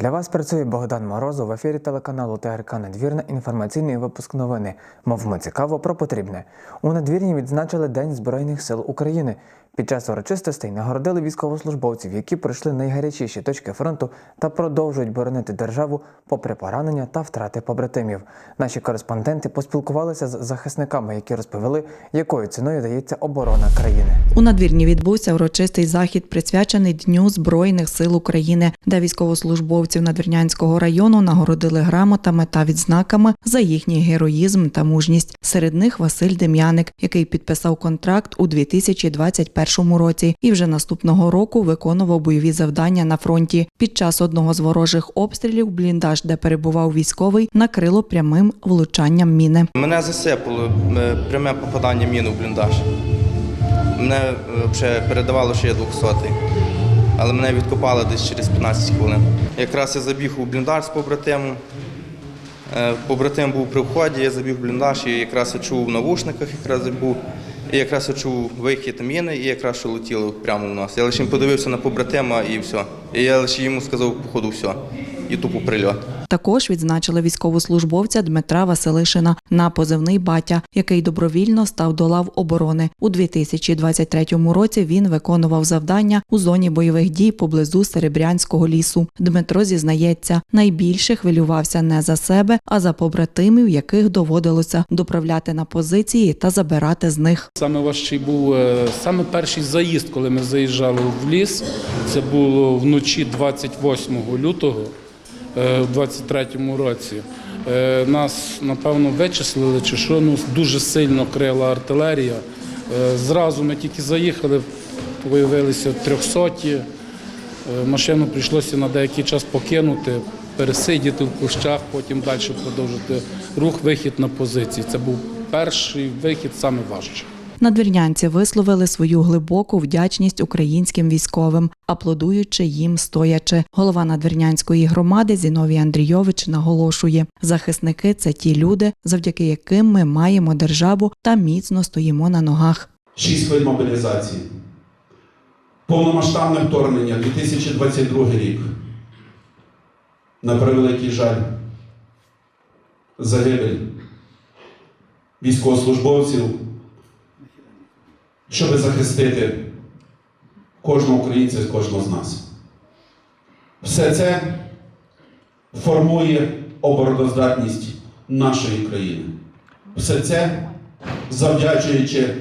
Для вас працює Богдан Морозов в ефірі телеканалу ТРК Надвірна. Інформаційний випуск новини. Мовимо цікаво про потрібне. У надвірні відзначили День Збройних сил України. Під час урочистостей нагородили військовослужбовців, які пройшли найгарячіші точки фронту та продовжують боронити державу попри поранення та втрати побратимів. Наші кореспонденти поспілкувалися з захисниками, які розповіли, якою ціною дається оборона країни. У надвірні відбувся урочистий захід, присвячений Дню Збройних сил України, де військовослужбовців Надвірнянського району нагородили грамотами та відзнаками за їхній героїзм та мужність. Серед них Василь Дем'яник, який підписав контракт у 2021 році і вже наступного року виконував бойові завдання на фронті. Під час одного з ворожих обстрілів бліндаж, де перебував військовий, накрило прямим влучанням міни. Мене засипало е, пряме попадання міни в бліндаж. Мене е, вже передавало, що я 200-й. Але мене відкопали десь через 15 хвилин. Якраз я забіг у бліндаж з побратимом. Е, Побратим був при вході, я забіг в бліндаж і якраз я чув в навушниках, якраз я був. І якраз чув вихід міни, і якраз що летіло прямо у нас. Я лише подивився на побратима і все. І я лише йому сказав, походу, все. І тупо прильот. Також відзначили військовослужбовця Дмитра Василишина на позивний батя, який добровільно став до лав оборони. У 2023 році він виконував завдання у зоні бойових дій поблизу Серебрянського лісу. Дмитро зізнається, найбільше хвилювався не за себе, а за побратимів, яких доводилося доправляти на позиції та забирати з них. Саме важчий був е, саме перший заїзд, коли ми заїжджали в ліс. Це було вночі 28 лютого е, в 23-му році. Е, Нас, напевно, вичислили, чи що ну, дуже сильно крила артилерія. Е, Зразу ми тільки заїхали, виявилися трьохсоті. Е, Машину прийшлося на деякий час покинути, пересидіти в кущах, потім далі продовжити рух, вихід на позиції. Це був перший вихід, саме. Надвірнянці висловили свою глибоку вдячність українським військовим, аплодуючи їм стоячи. Голова надвірнянської громади Зіновій Андрійович наголошує: захисники це ті люди, завдяки яким ми маємо державу та міцно стоїмо на ногах. Шість хвиль мобілізації. Повномасштабне вторгнення 2022 рік. На превеликий жаль. Загибель військовослужбовців, щоб захистити кожного українця і кожного з нас. Все це формує обороноздатність нашої країни. Все це завдячуючи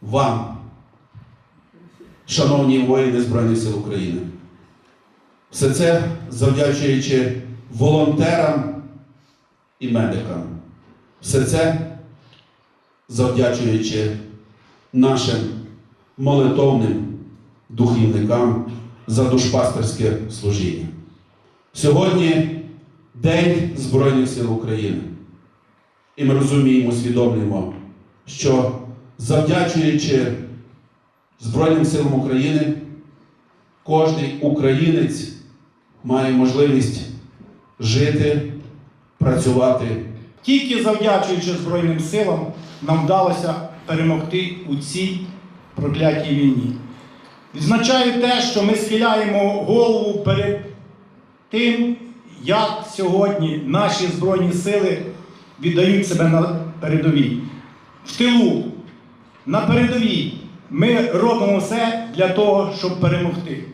вам, шановні воїни Збройних сил України. Все це завдячуючи волонтерам і медикам. Все це завдячуючи нашим молитовним духівникам за душпастерське служіння. Сьогодні День Збройних сил України. І ми розуміємо, усвідомлюємо, що завдячуючи Збройним силам України, кожний українець має можливість жити, працювати Тільки завдячуючи Збройним силам, нам вдалося перемогти у цій проклятій війні. Відзначаю те, що ми схиляємо голову перед тим, як сьогодні наші Збройні сили віддають себе на передовій. В тилу, на передовій ми робимо все для того, щоб перемогти.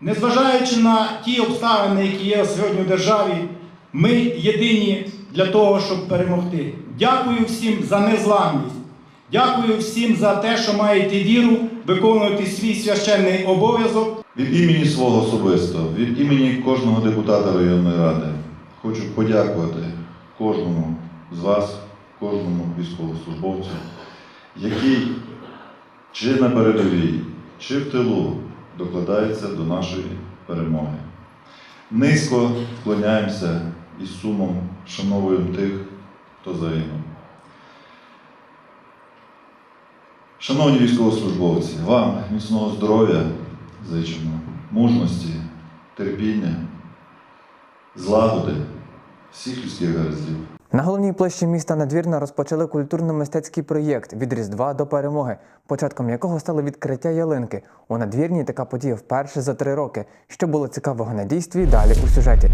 Незважаючи на ті обставини, які є сьогодні в державі, ми єдині для того, щоб перемогти. Дякую всім за незламність. Дякую всім за те, що маєте віру, виконувати свій священний обов'язок. Від імені свого особисто, від імені кожного депутата районної ради хочу подякувати кожному з вас, кожному військовослужбовцю, який чи на передовій, чи в тилу докладається до нашої перемоги. Низько вклоняємося і сумом шановуємо тих, хто загинув. Шановні військовослужбовці, вам міцного здоров'я зичимо, мужності, терпіння, злагоди, всіх людських гараздів. На головній площі міста Надвірна розпочали культурно-мистецький проєкт від Різдва до перемоги, початком якого стало відкриття ялинки. У надвірні така подія вперше за три роки. Що було цікавого на дійстві, далі у сюжеті.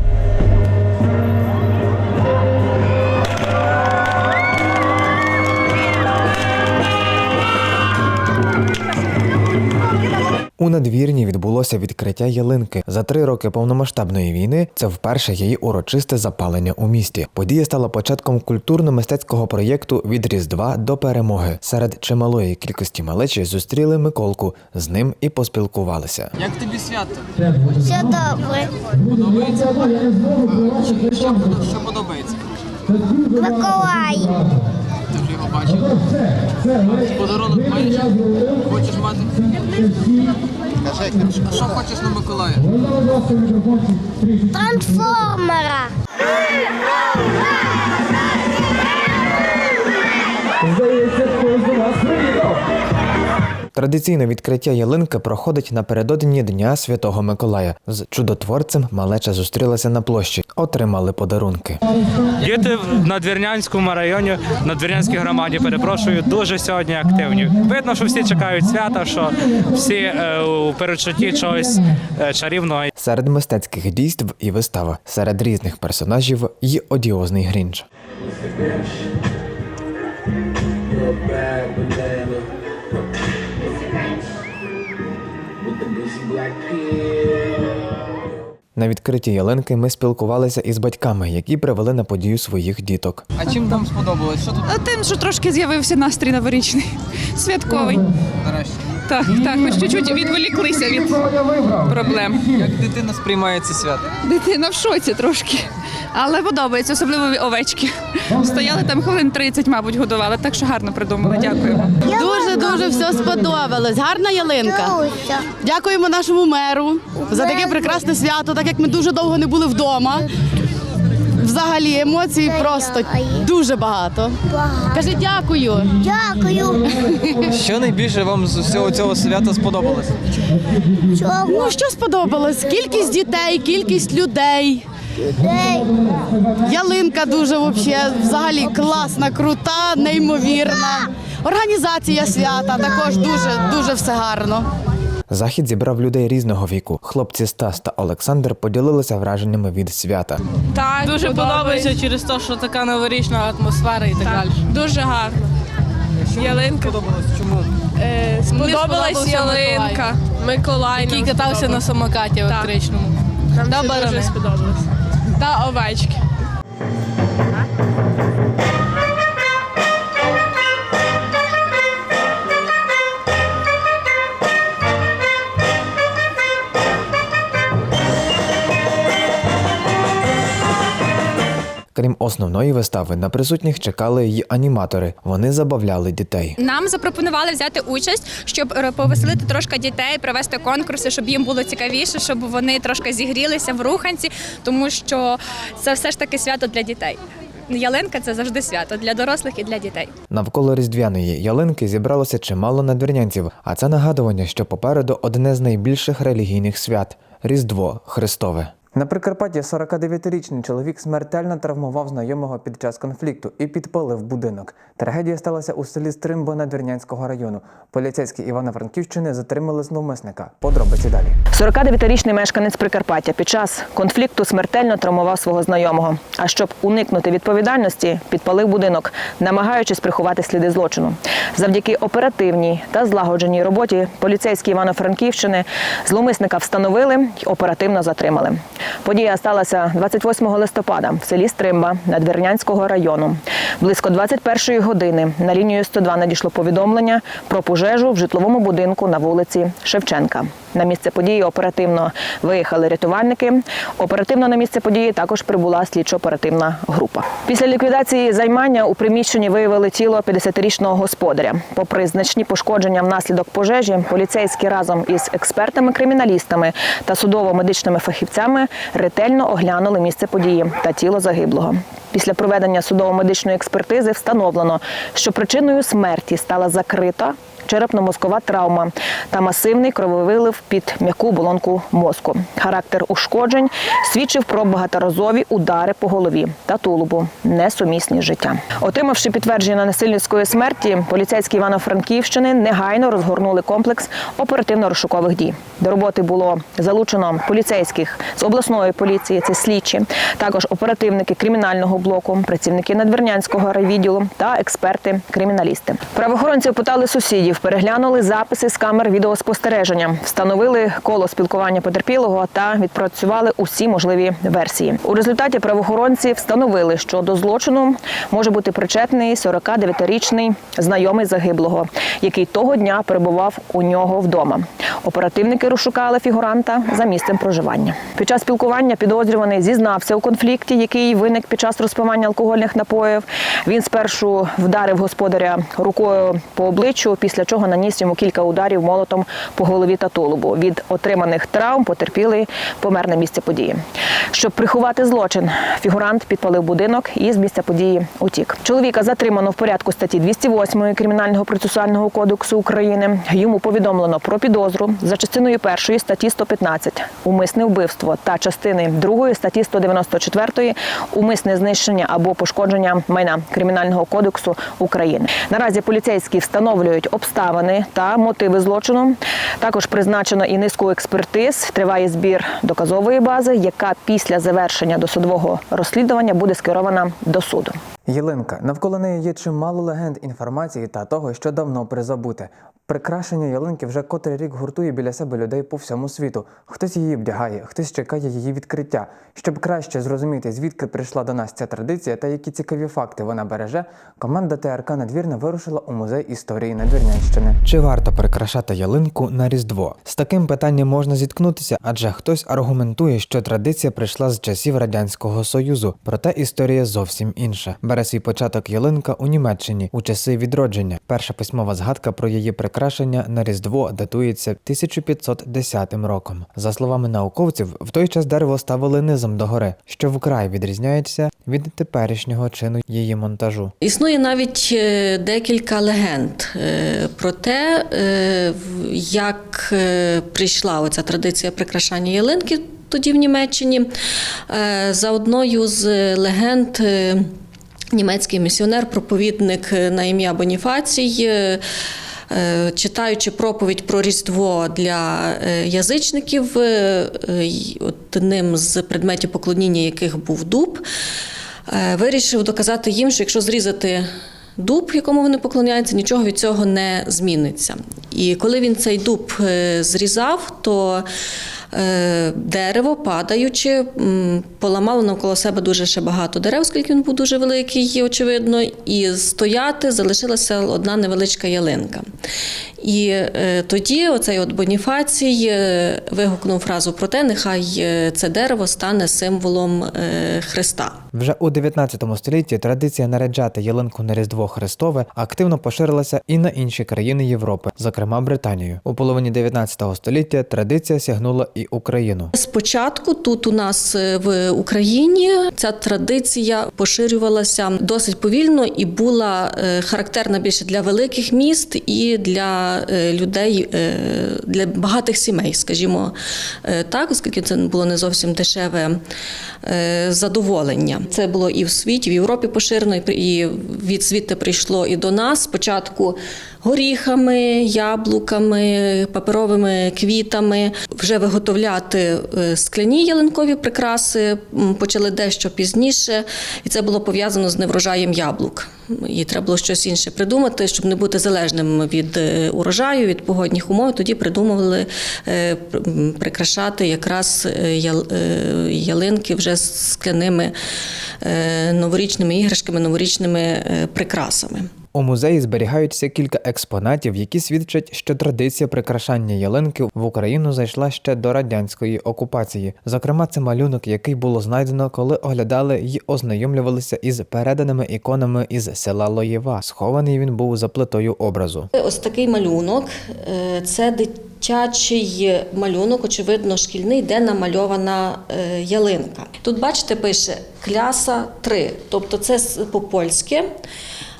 Надвірні відбулося відкриття ялинки. За три роки повномасштабної війни це вперше її урочисте запалення у місті. Подія стала початком культурно-мистецького проєкту від Різдва до перемоги. Серед чималої кількості малечі зустріли Миколку. З ним і поспілкувалися. Як тобі свято? Все добре. Подобається? Що, що подобається? Миколай. Ти вже його бачив? Подарунок маєш? Хочеш мати? А що хочеш на Миколая? Трансформера. Традиційне відкриття ялинки проходить напередодні Дня Святого Миколая. З чудотворцем малеча зустрілася на площі, отримали подарунки. Діти в Надвірнянському районі, в Надвірнянській громаді, перепрошую, дуже сьогодні активні. Видно, що всі чекають свята, що всі е, у передчутті чогось е, чарівного. Серед мистецьких дійств і вистава, серед різних персонажів і одіозний грінч. На відкритті ялинки ми спілкувалися із батьками, які привели на подію своїх діток. А чим вам сподобалось? Що тут А Тим, що трошки з'явився настрій новорічний, святковий. нарешті? Так, так, ми ж чуть-чуть відволіклися від проблем. Як дитина сприймає це свято? Дитина в шоці трошки. Але подобається, особливо овечки. Стояли там хвилин 30, мабуть, годували, так що гарно придумали. Дякуємо. Дуже дуже все сподобалось. Гарна ялинка. Дякуємо нашому меру за таке прекрасне свято, так як ми дуже довго не були вдома. Взагалі емоцій просто дуже багато. Кажи дякую. Дякую. Що найбільше вам з усього цього свята сподобалось? Чого? Ну що сподобалось? Кількість дітей, кількість людей. Ей, Ялинка дуже вообще, взагалі класна, крута, неймовірна. Організація свята також дуже дуже все гарно. Захід зібрав людей різного віку. Хлопці Стас та Олександр поділилися враженнями від свята. Так, Дуже подобається через те, що така новорічна атмосфера і так, далі. Дуже гарно. Ялинка. Сподобалось? Чому? Сподобалась ялинка. Миколай. Який катався на самокаті електричному. Нам дуже сподобалось. Та овечки. Основної вистави, на присутніх чекали й аніматори. Вони забавляли дітей. Нам запропонували взяти участь, щоб е, повеселити трошки дітей, провести конкурси, щоб їм було цікавіше, щоб вони трошки зігрілися в руханці, тому що це все ж таки свято для дітей. Ялинка це завжди свято для дорослих і для дітей. Навколо різдвяної ялинки зібралося чимало надвірнянців, а це нагадування, що попереду одне з найбільших релігійних свят Різдво Христове. На Прикарпатті 49-річний чоловік смертельно травмував знайомого під час конфлікту і підпалив будинок. Трагедія сталася у селі Стримбо Надвірнянського району. Поліцейські Івано-Франківщини затримали зловмисника. Подробиці далі. 49-річний мешканець Прикарпаття під час конфлікту смертельно травмував свого знайомого. А щоб уникнути відповідальності, підпалив будинок, намагаючись приховати сліди злочину. Завдяки оперативній та злагодженій роботі поліцейські Івано-Франківщини зловмисника встановили й оперативно затримали. Подія сталася 28 листопада в селі Стримба Надвірнянського району. Близько 21-ї години на лінію 102 надійшло повідомлення про пожежу в житловому будинку на вулиці Шевченка. На місце події оперативно виїхали рятувальники. Оперативно на місце події також прибула слідчо-оперативна група. Після ліквідації займання у приміщенні виявили тіло 50-річного господаря. Попри значні пошкодження внаслідок пожежі, поліцейські разом із експертами-криміналістами та судово-медичними фахівцями ретельно оглянули місце події та тіло загиблого. Після проведення судово-медичної експертизи встановлено, що причиною смерті стала закрита черепно-мозкова травма та масивний крововилив під м'яку оболонку мозку. Характер ушкоджень свідчив про багаторазові удари по голові та тулубу, несумісні з життям. Отримавши підтвердження насильницької смерті, поліцейські Івано-Франківщини негайно розгорнули комплекс оперативно-розшукових дій. До роботи було залучено поліцейських з обласної поліції, це слідчі, також оперативники кримінального блоку, працівники надвірнянського райвідділу та експерти-криміналісти. Правоохоронці опитали сусідів, переглянули записи з камер відеоспостереження, встановили коло спілкування потерпілого та відпрацювали усі можливі версії. У результаті правоохоронці встановили, що до злочину може бути причетний 49-річний знайомий загиблого, який того дня перебував у нього вдома. Оперативники розшукали фігуранта за місцем проживання. Під час спілкування підозрюваний зізнався у конфлікті, який виник під час розпивання алкогольних напоїв. Він спершу вдарив господаря рукою по обличчю, після чого наніс йому кілька ударів молотом по голові та тулубу. Від отриманих травм потерпілий помер на місці події. Щоб приховати злочин, фігурант підпалив будинок і з місця події утік. Чоловіка затримано в порядку статті 208 Кримінального процесуального кодексу України. Йому повідомлено про підозру за частиною першої статті 115 умисне вбивство та частини другої статті 194 умисне знищення або пошкодження майна Кримінального кодексу України. Наразі поліцейські встановлюють обставини та мотиви злочину. Також призначено і низку експертиз. Триває збір доказової бази, яка після завершення досудового розслідування буде скерована до суду. Єлинка Навколо неї є чимало легенд, інформації та того, що давно призабуте. Прикрашення ялинки вже котрий рік гуртує біля себе людей по всьому світу. Хтось її вдягає, хтось чекає її відкриття. Щоб краще зрозуміти, звідки прийшла до нас ця традиція та які цікаві факти вона береже, команда ТРК Надвірна вирушила у музей історії Надвірнянщини. Чи варто прикрашати ялинку на Різдво? З таким питанням можна зіткнутися, адже хтось аргументує, що традиція прийшла з часів радянського союзу, проте історія зовсім інша. Бере свій початок ялинка у Німеччині у часи відродження. Перша письмова згадка про її прикрашення на Різдво датується 1510 роком. За словами науковців, в той час дерево ставили низом догори, що вкрай відрізняється від теперішнього чину її монтажу. Існує навіть е, декілька легенд е, про те, е, як прийшла оця традиція прикрашання ялинки тоді в Німеччині. За одною з легенд. Німецький місіонер, проповідник на ім'я Боніфацій, читаючи проповідь про Різдво для е, язичників, е, е, одним з предметів поклоніння яких був дуб, е, вирішив доказати їм, що якщо зрізати дуб, якому вони поклоняються, нічого від цього не зміниться. І коли він цей дуб е, зрізав, то е, дерево, падаючи, поламало навколо себе дуже ще багато дерев, оскільки він був дуже великий, очевидно, і стояти залишилася одна невеличка ялинка. І е, тоді оцей от Боніфацій е, вигукнув фразу про те, нехай е, це дерево стане символом е, Христа. Вже у 19 столітті традиція наряджати ялинку на Різдво Христове активно поширилася і на інші країни Європи, зокрема Британію. У половині 19 століття традиція сягнула і Україну. Спочатку тут у нас е, в Україні ця традиція поширювалася досить повільно і була е, характерна більше для великих міст і для е, людей, для багатих сімей, скажімо так, оскільки це було не зовсім дешеве задоволення. Це було і в світі, в Європі поширено, і від звідти прийшло і до нас. Спочатку горіхами, яблуками, паперовими квітами. Вже виготовляти е, скляні ялинкові прикраси почали дещо пізніше, і це було пов'язано з неврожаєм яблук. І треба було щось інше придумати, щоб не бути залежним від е, урожаю, від погодних умов. Тоді придумували е, прикрашати якраз ял- ялинки вже з скляними новорічними іграшками, новорічними прикрасами. У музеї зберігаються кілька експонатів, які свідчать, що традиція прикрашання ялинки в Україну зайшла ще до радянської окупації. Зокрема, це малюнок, який було знайдено, коли оглядали й ознайомлювалися із переданими іконами із села Лоєва. Схований він був за плитою образу. Ось такий малюнок. Е, Це дитячий малюнок, очевидно, шкільний, де намальована е, ялинка. Тут, бачите, пише кляса 3, тобто це с- по-польськи.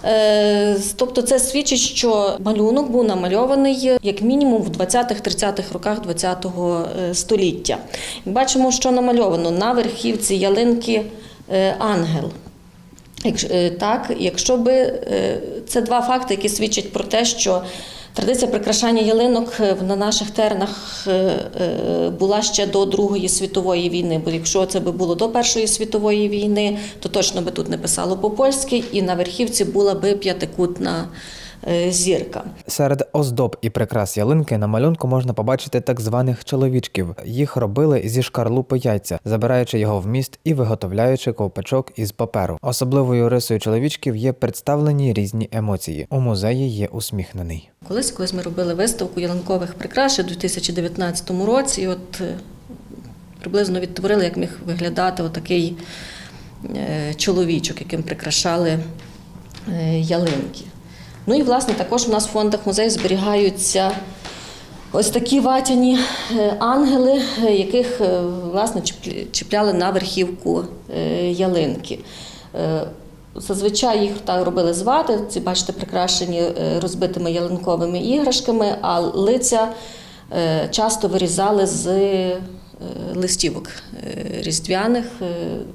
Е, Тобто це свідчить, що малюнок був намальований як мінімум в 20-30-х роках ХХ століття. Бачимо, що намальовано на верхівці ялинки е, ангел. Е, так, якщо би е, це два факти, які свідчать про те, що традиція прикрашання ялинок е, на наших теренах е, е, була ще до Другої світової війни. Бо якщо це би було до Першої світової війни, то точно би тут не писало по-польськи, і на верхівці була би п'ятикутна зірка. Серед оздоб і прикрас ялинки на малюнку можна побачити так званих чоловічків. Їх робили зі шкарлупи яйця, забираючи його в міст і виготовляючи ковпачок із паперу. Особливою рисою чоловічків є представлені різні емоції. У музеї є усміхнений. Колись, колись ми робили виставку ялинкових прикрас у 2019 році. І от е, приблизно відтворили, як міг виглядати отакий е, чоловічок, яким прикрашали е, ялинки. Ну і власне також у нас в фондах музею зберігаються ось такі ватяні е, ангели, е, яких е, власне чіпляли на верхівку ялинки. Зазвичай їх так робили з вати, ці бачите, прикрашені розбитими ялинковими іграшками, а лиця часто вирізали з листівок е, різдвяних, е,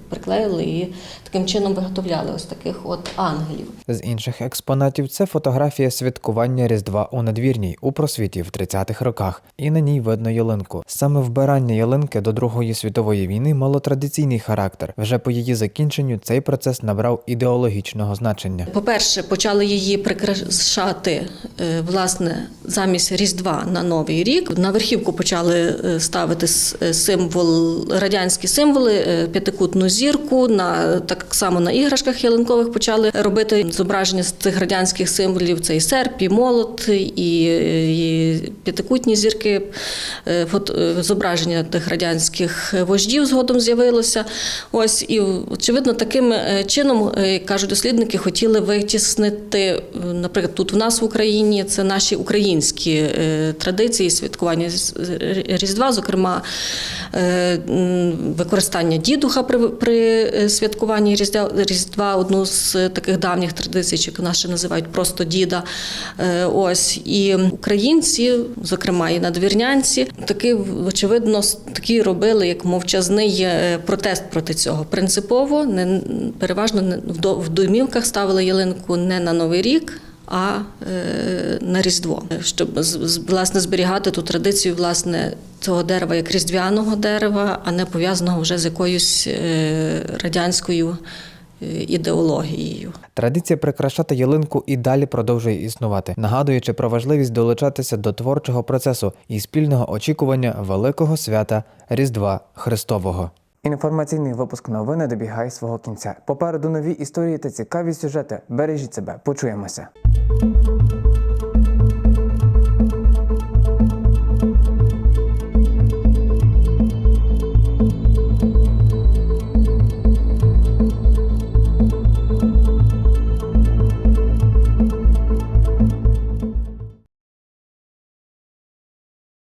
приклеїли і таким чином виготовляли ось таких от ангелів. З інших експонатів це фотографія святкування Різдва у надвірній у просвіті в 30-х роках, і на ній видно ялинку. Саме вбирання ялинки до Другої світової війни мало традиційний характер. Вже по її закінченню цей процес набрав ідеологічного значення. По-перше, почали її прикрашати е, власне замість Різдва на Новий рік. На верхівку почали е, ставити е, символ, радянські символи, е, п'ятикутну зірку. На так само на іграшках ялинкових почали робити зображення з цих радянських символів. Це і серп, і молот, і, і п'ятикутні зірки. Е, фото- е, Зображення тих радянських вождів згодом з'явилося. Ось і очевидно, таким чином кажуть дослідники, хотіли витіснити, наприклад, тут в нас в Україні це наші українські традиції святкування Різдва, зокрема використання дідуха при, при е, святкуванні Різдва, одну з е, таких давніх традицій, нас ще називають просто діда. Е, Ось і українці, зокрема і надвірнянці, таки очевидно такі робили як мовчазний е, протест проти цього. Принципово не переважно в домівках ставили ялинку не на новий рік. А е, на Різдво, щоб власне зберігати ту традицію власне цього дерева як різдвяного дерева, а не пов'язаного вже з якоюсь е, радянською е, ідеологією. Традиція прикрашати ялинку і далі продовжує існувати, нагадуючи про важливість долучатися до творчого процесу і спільного очікування великого свята Різдва Христового. Інформаційний випуск новини добігає свого кінця. Попереду нові історії та цікаві сюжети. Бережіть себе, почуємося.